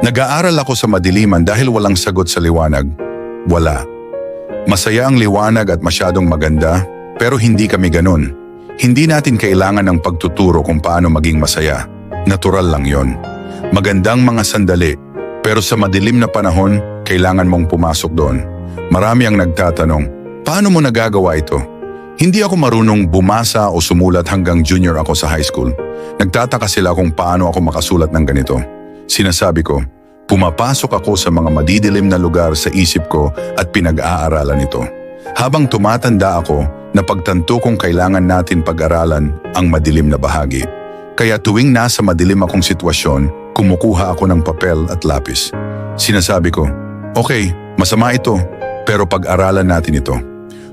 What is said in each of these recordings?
Nag-aaral ako sa madiliman dahil walang sagot sa liwanag. Wala. Masaya ang liwanag at masyadong maganda, pero hindi kami ganun. Hindi natin kailangan ng pagtuturo kung paano maging masaya. Natural lang yon. Magandang mga sandali, pero sa madilim na panahon, kailangan mong pumasok doon. Marami ang nagtatanong, paano mo nagagawa ito? Hindi ako marunong bumasa o sumulat hanggang junior ako sa high school. Nagtataka sila kung paano ako makasulat ng ganito. Sinasabi ko, pumapasok ako sa mga madidilim na lugar sa isip ko at pinag-aaralan ito. Habang tumatanda ako, napagtanto kong kailangan natin pag-aralan ang madilim na bahagi. Kaya tuwing nasa madilim akong sitwasyon, kumukuha ako ng papel at lapis. Sinasabi ko, okay, masama ito, pero pag-aralan natin ito.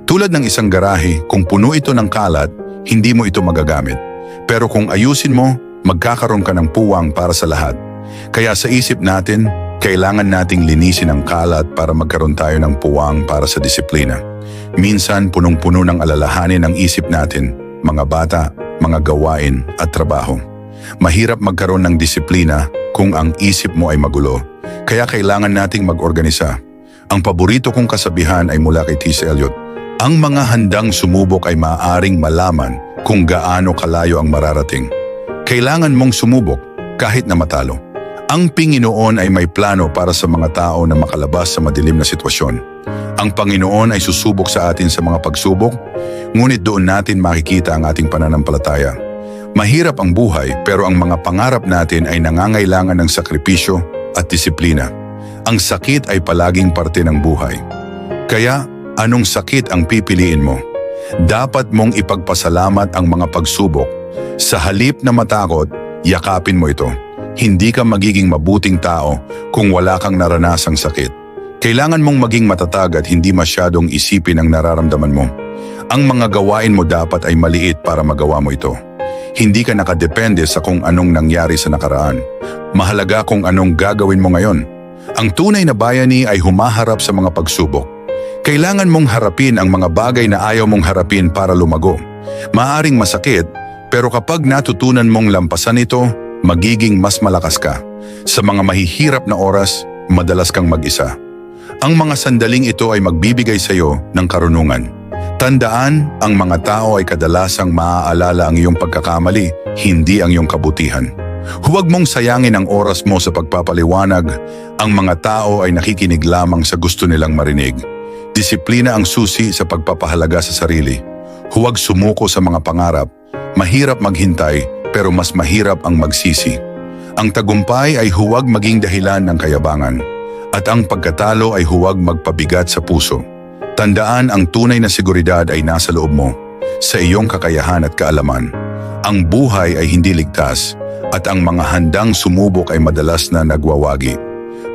Tulad ng isang garahe, kung puno ito ng kalat, hindi mo ito magagamit. Pero kung ayusin mo, magkakaroon ka ng puwang para sa lahat. Kaya sa isip natin, kailangan nating linisin ang kalat para magkaroon tayo ng puwang para sa disiplina. Minsan punong-puno ng alalahanin ang isip natin, mga bata, mga gawain at trabaho. Mahirap magkaroon ng disiplina kung ang isip mo ay magulo, kaya kailangan nating mag-organisa. Ang paborito kong kasabihan ay mula kay T.C. Eliot, ang mga handang sumubok ay maaaring malaman kung gaano kalayo ang mararating. Kailangan mong sumubok kahit na matalo. Ang Panginoon ay may plano para sa mga tao na makalabas sa madilim na sitwasyon. Ang Panginoon ay susubok sa atin sa mga pagsubok, ngunit doon natin makikita ang ating pananampalataya. Mahirap ang buhay pero ang mga pangarap natin ay nangangailangan ng sakripisyo at disiplina. Ang sakit ay palaging parte ng buhay. Kaya, anong sakit ang pipiliin mo? Dapat mong ipagpasalamat ang mga pagsubok. Sa halip na matakot, yakapin mo ito. Hindi ka magiging mabuting tao kung wala kang naranasang sakit. Kailangan mong maging matatag at hindi masyadong isipin ang nararamdaman mo. Ang mga gawain mo dapat ay maliit para magawa mo ito. Hindi ka nakadepende sa kung anong nangyari sa nakaraan. Mahalaga kung anong gagawin mo ngayon. Ang tunay na bayani ay humaharap sa mga pagsubok. Kailangan mong harapin ang mga bagay na ayaw mong harapin para lumago. Maaring masakit, pero kapag natutunan mong lampasan ito, magiging mas malakas ka. Sa mga mahihirap na oras, madalas kang mag-isa. Ang mga sandaling ito ay magbibigay sa iyo ng karunungan. Tandaan, ang mga tao ay kadalasang maaalala ang iyong pagkakamali, hindi ang iyong kabutihan. Huwag mong sayangin ang oras mo sa pagpapaliwanag. Ang mga tao ay nakikinig lamang sa gusto nilang marinig. Disiplina ang susi sa pagpapahalaga sa sarili. Huwag sumuko sa mga pangarap. Mahirap maghintay, pero mas mahirap ang magsisi. Ang tagumpay ay huwag maging dahilan ng kayabangan. At ang pagkatalo ay huwag magpabigat sa puso. Tandaan ang tunay na seguridad ay nasa loob mo, sa iyong kakayahan at kaalaman. Ang buhay ay hindi ligtas at ang mga handang sumubok ay madalas na nagwawagi.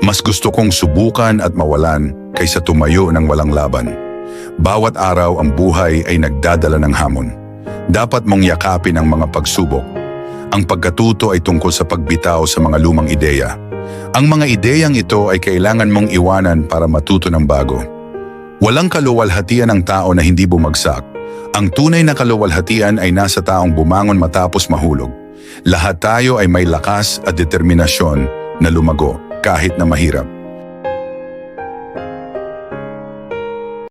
Mas gusto kong subukan at mawalan kaysa tumayo ng walang laban. Bawat araw ang buhay ay nagdadala ng hamon. Dapat mong yakapin ang mga pagsubok. Ang pagkatuto ay tungkol sa pagbitaw sa mga lumang ideya. Ang mga ideyang ito ay kailangan mong iwanan para matuto ng bago. Walang kaluwalhatian ang tao na hindi bumagsak. Ang tunay na kaluwalhatian ay nasa taong bumangon matapos mahulog. Lahat tayo ay may lakas at determinasyon na lumago kahit na mahirap.